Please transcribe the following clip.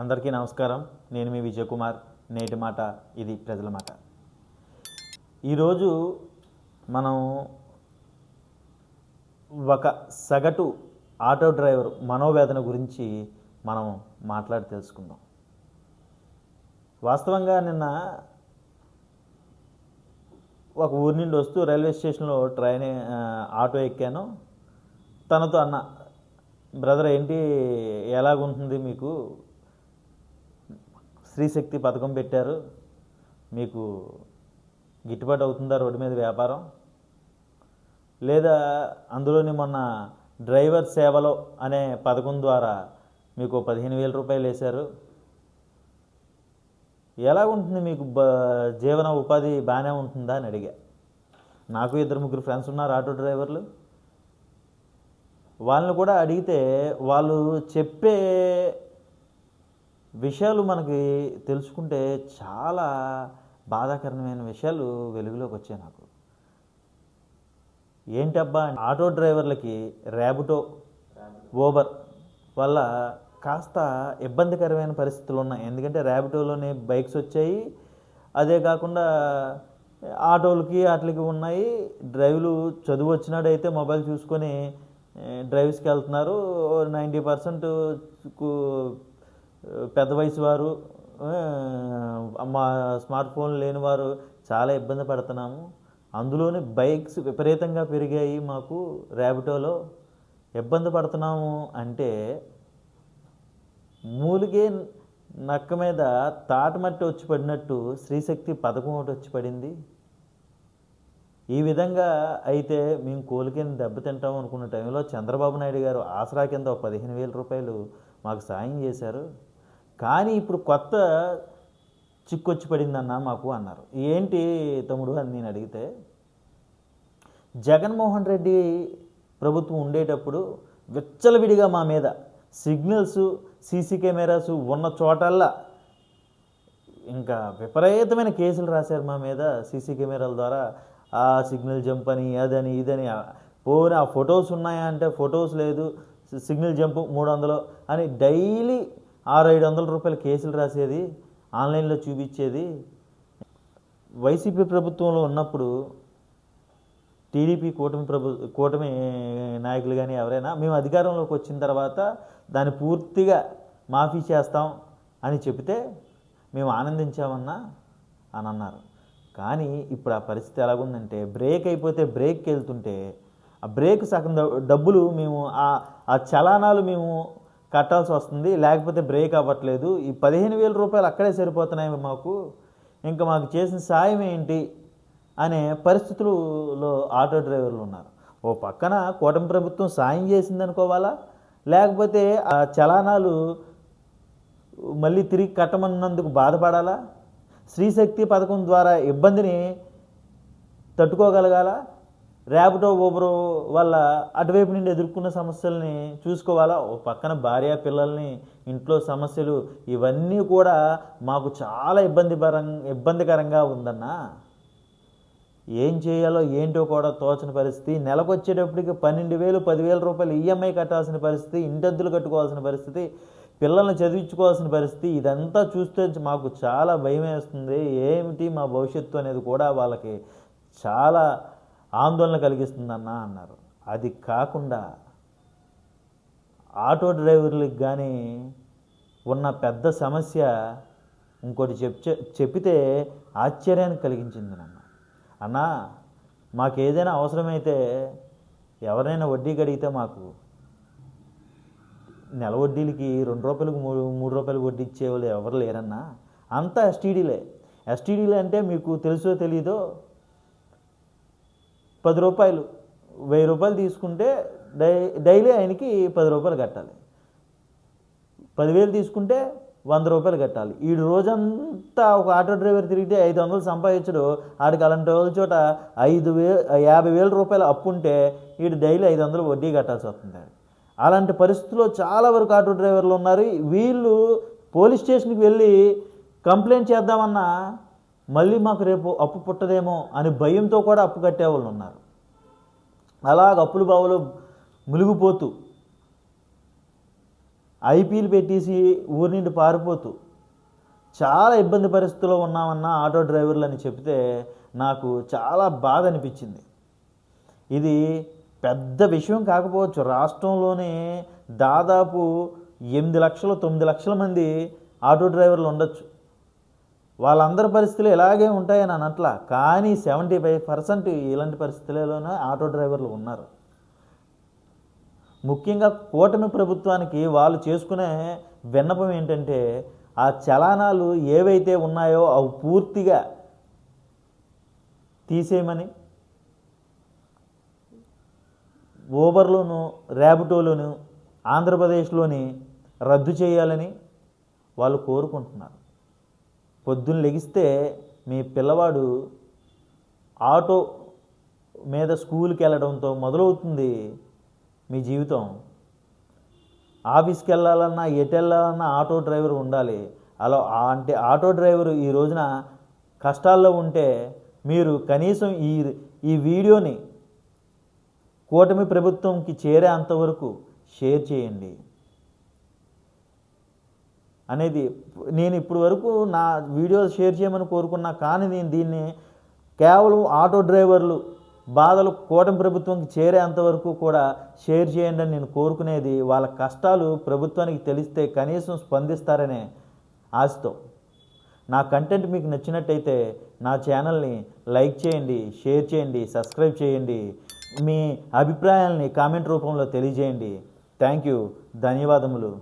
అందరికీ నమస్కారం. నేను మీ విజయ్ కుమార్ నేటి మాట ఇది ప్రజల మాట. ఈరోజు మనం ఒక సగటు ఆటో డ్రైవర్ మనోవేదన గురించి మనం మాట్లాడి తెలుసుకుందాం. వాస్తవంగా నిన్న ఒక ఊరి నుండి వస్తూ రైల్వే స్టేషన్లో ట్రైన్ ఆటో ఎక్కాను. తనతో అన్న బ్రదర్ ఏంటి? ఎలాగుంటుంది మీకు? స్త్రీశక్తి పథకం పెట్టారు. మీకు గిట్టుబాటు అవుతుందా రోడ్డు మీద వ్యాపారం? లేదా అందులోని మొన్న డ్రైవర్ సేవలో అనే పథకం ద్వారా మీకు పదిహేను వేల రూపాయలు వేశారు. ఎలాగుంటుంది మీకు బ జీవన ఉపాధి బాగానే ఉంటుందా అని అడిగా. నాకు ఇద్దరు ముగ్గురు ఫ్రెండ్స్ ఉన్నారు ఆటో డ్రైవర్లు. వాళ్ళని కూడా అడిగితే వాళ్ళు చెప్పే విషయాలు మనకి తెలుసుకుంటే చాలా బాధాకరమైన విషయాలు వెలుగులోకి వచ్చాయి నాకు. ఏంటబ్బా ఆటో డ్రైవర్లకి ర్యాబిటో ఓబర్ వల్ల కాస్త ఇబ్బందికరమైన పరిస్థితులు ఉన్నాయి. ఎందుకంటే ర్యాబిటోలోనే బైక్స్ వచ్చాయి. అదే కాకుండా ఆటోలకి వాటికి ఉన్నాయి. డ్రైవ్లు చదువు వచ్చినాడైతే మొబైల్ చూసుకొని డ్రైవ్స్కి వెళ్తున్నారు. నైంటీ పర్సెంట్ పెద్ద వయసు వారు మా స్మార్ట్ ఫోన్ లేని వారు చాలా ఇబ్బంది పడుతున్నాము. అందులోనే బైక్స్ విపరీతంగా పెరిగాయి మాకు ర్యాబిటోలో. ఇబ్బంది పడుతున్నాము అంటే మూలిగే నక్క మీద తాటమట్టి వచ్చి పడినట్టు శ్రీశక్తి పథకం ఒకటి వచ్చి పడింది. ఈ విధంగా అయితే మేము కోలికని దెబ్బతింటాం అనుకున్న టైంలో చంద్రబాబు నాయుడు గారు ఆసరా కింద ఒక పదిహేను వేల రూపాయలు మాకు సాయం చేశారు. కానీ ఇప్పుడు కొత్త చిక్కొచ్చి పడిందన్న మాకు అన్నారు. ఏంటి తమ్ముడు అని నేను అడిగితే జగన్మోహన్ రెడ్డి ప్రభుత్వం ఉండేటప్పుడు విచ్చలవిడిగా మా మీద సిగ్నల్స్ సీసీ కెమెరాస్ ఉన్న చోటల్లా ఇంకా విపరీతమైన కేసులు రాశారు మా మీద సీసీ కెమెరాల ద్వారా. ఆ సిగ్నల్ జంప్ అని అదని ఇదని పోనీ ఆ ఫొటోస్ ఉన్నాయా అంటే ఫొటోస్ లేదు సిగ్నల్ జంప్ మూడు వందలు అని డైలీ ఆరు ఐదు వందల రూపాయల కేసులు రాసేది ఆన్లైన్లో చూపించేది. వైసీపీ ప్రభుత్వంలో ఉన్నప్పుడు టీడీపీ కూటమి ప్రభు కూటమి నాయకులు కానీ ఎవరైనా మేము అధికారంలోకి వచ్చిన తర్వాత దాన్ని పూర్తిగా మాఫీ చేస్తాం అని చెబితే మేము ఆనందించామన్నా అని అన్నారు. కానీ ఇప్పుడు ఆ పరిస్థితి ఎలాగుందంటే బ్రేక్ అయిపోతే బ్రేక్కి వెళ్తుంటే ఆ బ్రేక్ సగం డబ్బులు మేము ఆ ఆ చలానాలు మేము కట్టాల్సి వస్తుంది లేకపోతే బ్రేక్ అవ్వట్లేదు. ఈ పదిహేను వేల రూపాయలు అక్కడే సరిపోతున్నాయి మాకు. ఇంకా మాకు చేసిన సాయం ఏంటి అనే పరిస్థితులలో ఆటో డ్రైవర్లు ఉన్నారు. ఓ పక్కన కూటమి ప్రభుత్వం సాయం చేసిందనుకోవాలా? లేకపోతే ఆ చలానాలు మళ్ళీ తిరిగి కట్టమన్నందుకు బాధపడాలా? స్త్రీశక్తి పథకం ద్వారా ఇబ్బందిని తట్టుకోగలగాల? ర్యాపిడో ఊబరు వల్ల అటువైపు నుండి ఎదుర్కొన్న సమస్యల్ని చూసుకోవాలా? ఓ పక్కన భార్య పిల్లల్ని ఇంట్లో సమస్యలు ఇవన్నీ కూడా మాకు చాలా ఇబ్బంది ఇబ్బందికరంగా ఉందన్నా. ఏం చేయాలో ఏంటో కూడా తోచని పరిస్థితి. నెలకు వచ్చేటప్పటికి పన్నెండు వేలు పదివేల రూపాయలు ఈఎంఐ కట్టాల్సిన పరిస్థితి ఇంటద్దులు కట్టుకోవాల్సిన పరిస్థితి పిల్లల్ని చదివించుకోవాల్సిన పరిస్థితి. ఇదంతా చూస్తే మాకు చాలా భయం వేస్తుంది ఏమిటి మా భవిష్యత్తు అనేది కూడా వాళ్ళకి చాలా ఆందోళన కలిగిస్తుందన్నా అన్నారు. అది కాకుండా ఆటో డ్రైవర్లకు కానీ ఉన్న పెద్ద సమస్య ఇంకోటి చెప్ చెప్పితే ఆశ్చర్యాన్ని కలిగించింది నన్ను అన్నా మాకు ఏదైనా అవసరమైతే ఎవరైనా వడ్డీకి అడిగితే మాకు నెల వడ్డీలకి రెండు రూపాయలకు మూడు మూడు రూపాయలు వడ్డీ ఇచ్చేవాళ్ళు ఎవరు లేరన్నా అంతా ఎస్టీడీలే. ఎస్టీడీలే అంటే మీకు తెలుసో తెలీదో పది రూపాయలు వెయ్యి రూపాయలు తీసుకుంటే డై డైలీ ఆయనకి పది రూపాయలు కట్టాలి. పదివేలు తీసుకుంటే వంద రూపాయలు కట్టాలి. ఈ రోజంతా ఒక ఆటో డ్రైవర్ తిరిగితే ఐదు వందలు సంపాదించడు. ఆడికి అలాంటి వాళ్ళ చోట ఐదు వే యాభై వేల రూపాయలు అప్పు ఉంటే వీడు డైలీ ఐదు వందలు వడ్డీ కట్టాల్సి వస్తుంది అలాంటి పరిస్థితుల్లో చాలా వరకు ఆటో డ్రైవర్లు ఉన్నారు. వీళ్ళు పోలీస్ స్టేషన్కి వెళ్ళి కంప్లైంట్ చేద్దామన్నా మళ్ళీ మాకు రేపు అప్పు పుట్టదేమో అని భయంతో కూడా అప్పు కట్టేవాళ్ళు ఉన్నారు. అలాగ అప్పులు బావులు మునిగిపోతూ ఐపీలు పెట్టేసి ఊరి నుండి పారిపోతూ చాలా ఇబ్బంది పరిస్థితుల్లో ఉన్నామన్న ఆటో డ్రైవర్లు అని చెప్తే నాకు చాలా బాధ అనిపించింది. ఇది పెద్ద విషయం కాకపోవచ్చు. రాష్ట్రంలోనే దాదాపు ఎనిమిది లక్షలు తొమ్మిది లక్షల మంది ఆటో డ్రైవర్లు ఉండొచ్చు. వాళ్ళందరి పరిస్థితులు ఇలాగే ఉంటాయని అనట్లా కానీ సెవెంటీ ఫైవ్ పర్సెంట్ ఇలాంటి పరిస్థితులలోనే ఆటో డ్రైవర్లు ఉన్నారు. ముఖ్యంగా కూటమి ప్రభుత్వానికి వాళ్ళు చేసుకునే విన్నపం ఏంటంటే ఆ చలానాలు ఏవైతే ఉన్నాయో అవి పూర్తిగా తీసేయమని ఓబర్లోను ర్యాబిటోలోను ఆంధ్రప్రదేశ్లోని రద్దు చేయాలని వాళ్ళు కోరుకుంటున్నారు. పొద్దున్న లెగిస్తే మీ పిల్లవాడు ఆటో మీద స్కూల్కి వెళ్ళడంతో మొదలవుతుంది మీ జీవితం. ఆఫీస్కి వెళ్ళాలన్నా ఎటు వెళ్ళాలన్నా ఆటో డ్రైవర్ ఉండాలి. అలా అంటే ఆటో డ్రైవర్ ఈ రోజున కష్టాల్లో ఉంటే మీరు కనీసం ఈ ఈ వీడియోని కూటమి ప్రభుత్వంకి చేరే అంతవరకు షేర్ చేయండి. అనేది నేను ఇప్పటి వరకు నా వీడియో షేర్ చేయమని కోరుకున్నా కానీ నేను దీన్ని కేవలం ఆటో డ్రైవర్లు బాధలు కూటమి ప్రభుత్వంకి చేరేంతవరకు కూడా షేర్ చేయండి అని నేను కోరుకునేది వాళ్ళ కష్టాలు ప్రభుత్వానికి తెలిస్తే కనీసం స్పందిస్తారనే ఆశతో. నా కంటెంట్ మీకు నచ్చినట్టయితే నా ఛానల్ని లైక్ చేయండి షేర్ చేయండి సబ్స్క్రైబ్ చేయండి మీ అభిప్రాయాల్ని కామెంట్ రూపంలో తెలియజేయండి. Thank you. ధన్యవాదములు.